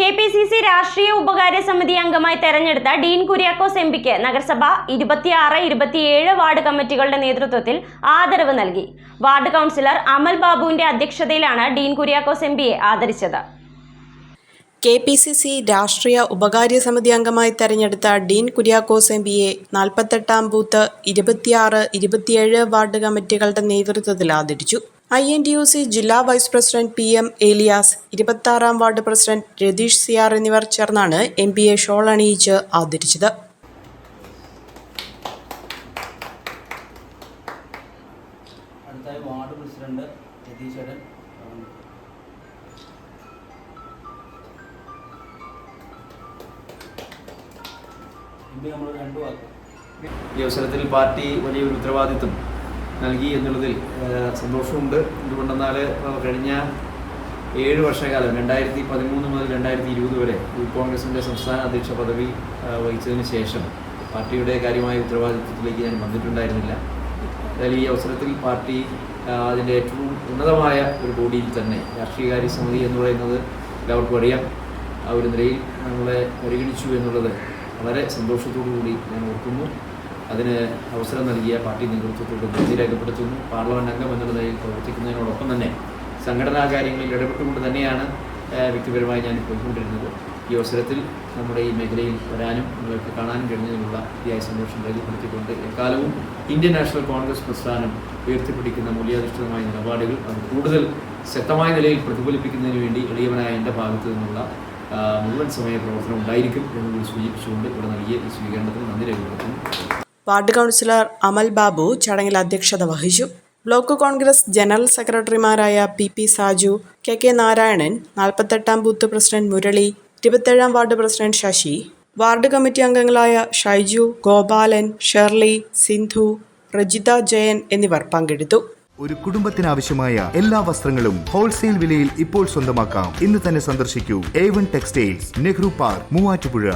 K P C C രാഷ്ട്രീയ ഉപകാര്യ സമിതി അംഗമായി തെരഞ്ഞെടുത്ത ഡീൻ കുര്യാക്കോസ് എം പിക്ക് നഗരസഭ ഇരുപത്തിയാറ് ഇരുപത്തിയേഴ് വാർഡ് കമ്മിറ്റികളുടെ നേതൃത്വത്തിൽ ആദരവ് നൽകി. വാർഡ് കൗൺസിലർ അമൽ ബാബുവിന്റെ അധ്യക്ഷതയിലാണ് ഡീൻ കുര്യാക്കോസ് എം പിയെ ആദരിച്ചത്. കെ പി സി സി രാഷ്ട്രീയ ഉപകാര്യ സമിതി അംഗമായി തെരഞ്ഞെടുത്ത ഡീൻ കുര്യാക്കോസ് എം പിയെ നാൽപ്പത്തെട്ടാം ബൂത്ത് ഇരുപത്തിയാറ് ഇരുപത്തിയേഴ് വാർഡ് കമ്മിറ്റികളുടെ നേതൃത്വത്തിൽ ആദരിച്ചു. I N T U C ജില്ലാ vice president P M Elias ഇരുപത്താറാം ward president Ratheesh Siyar എന്നിവർ ചേർന്നാണ് എം പിയെ ഷോൾ അണിയിച്ച് ആദരിച്ചത്. അടുത്തായി വാർഡ് പ്രസിഡന്റ് രതീശ്വരൻ ഇന്ന് നമ്മൾ രണ്ടു വാക്ക്. ഈ അവസരത്തിൽ പാർട്ടി വലിയൊരു ഉത്തരവാദിത്വം നൽകി എന്നുള്ളതിൽ സന്തോഷമുണ്ട്. എന്തുകൊണ്ടെന്നാൽ കഴിഞ്ഞ ഏഴ് വർഷക്കാലം രണ്ടായിരത്തി പതിമൂന്ന് മുതൽ രണ്ടായിരത്തി ഇരുപത് വരെ യൂത്ത് കോൺഗ്രസിന്റെ സംസ്ഥാന അധ്യക്ഷ പദവി വഹിച്ചതിന് ശേഷം പാർട്ടിയുടെ കാര്യമായ ഉത്തരവാദിത്വത്തിലേക്ക് ഞാൻ വന്നിട്ടുണ്ടായിരുന്നില്ല. അതായത് ഈ അവസരത്തിൽ പാർട്ടി അതിന്റെ ഏറ്റവും ഉന്നതമായ ഒരു ബോഡിയിൽ തന്നെ രാഷ്ട്രീയകാര്യ സമിതി എന്ന് പറയുന്നത് എല്ലാവർക്കും അറിയാം. ആ ഒരു നിലയിൽ നമ്മളെ പരിഗണിച്ചു എന്നുള്ളത് വളരെ സന്തോഷത്തോടു കൂടി ഞാൻ ഓർക്കുന്നു. അതിന് അവസരം നൽകിയ പാർട്ടി നേതൃത്വത്തോട് നന്ദി രേഖപ്പെടുത്തുന്നു. പാർലമെന്റ് അംഗം എന്നുള്ള നിലയിൽ പ്രവർത്തിക്കുന്നതിനോടൊപ്പം തന്നെ സംഘടനാ കാര്യങ്ങളിൽ ഇടപെട്ടുകൊണ്ട് തന്നെയാണ് വ്യക്തിപരമായി ഞാൻ പോയിക്കൊണ്ടിരുന്നത് ഈ അവസരത്തിൽ നമ്മുടെ ഈ മേഖലയിൽ വരാനും നിങ്ങൾക്ക് കാണാനും കഴിഞ്ഞതിനുള്ള അതിയായ സന്തോഷം രേഖപ്പെടുത്തിക്കൊണ്ട് എക്കാലവും ഇന്ത്യൻ നാഷണൽ കോൺഗ്രസ് പ്രസ്ഥാനം ഉയർത്തിപ്പിടിക്കുന്ന മൂല്യാധിഷ്ഠിതമായ നിലപാടുകൾ അത് കൂടുതൽ ശക്തമായ നിലയിൽ പ്രതിഫലിപ്പിക്കുന്നതിന് വേണ്ടി എളിയവനായ എന്റെ ഭാഗത്തു നിന്നുള്ള മുഴുവൻ സമയ പ്രവർത്തനം ഉണ്ടായിരിക്കും എന്നുകൂടി സൂചിപ്പിച്ചുകൊണ്ട് ഇവിടെ നൽകിയ ഈ സ്വീകരണത്തിന് നന്ദി രേഖപ്പെടുത്തുന്നു. വാർഡ് കൗൺസിലർ അമൽ ബാബു ചടങ്ങിൽ അധ്യക്ഷത വഹിച്ചു. ബ്ലോക്ക് കോൺഗ്രസ് ജനറൽ സെക്രട്ടറിമാരായ P P Saju K K Narayanan നാൽപ്പത്തെട്ടാം booth president Murali ഇരുപത്തേഴാം ward president Sasi ward committee അംഗങ്ങളായ ഷൈജു ഗോപാലൻ ഷെർലി സിന്ധു റജിത ജയൻ എന്നിവർ പങ്കെടുത്തു. ഒരു കുടുംബത്തിനാവശ്യമായ എല്ലാ വസ്ത്രങ്ങളും ഹോൾസെയിൽ വിലയിൽ ഇപ്പോൾ സ്വന്തമാക്കാം. ഇന്ന് തന്നെ സന്ദർശിക്കൂ. A one textiles Nehru park Muvattupuzha.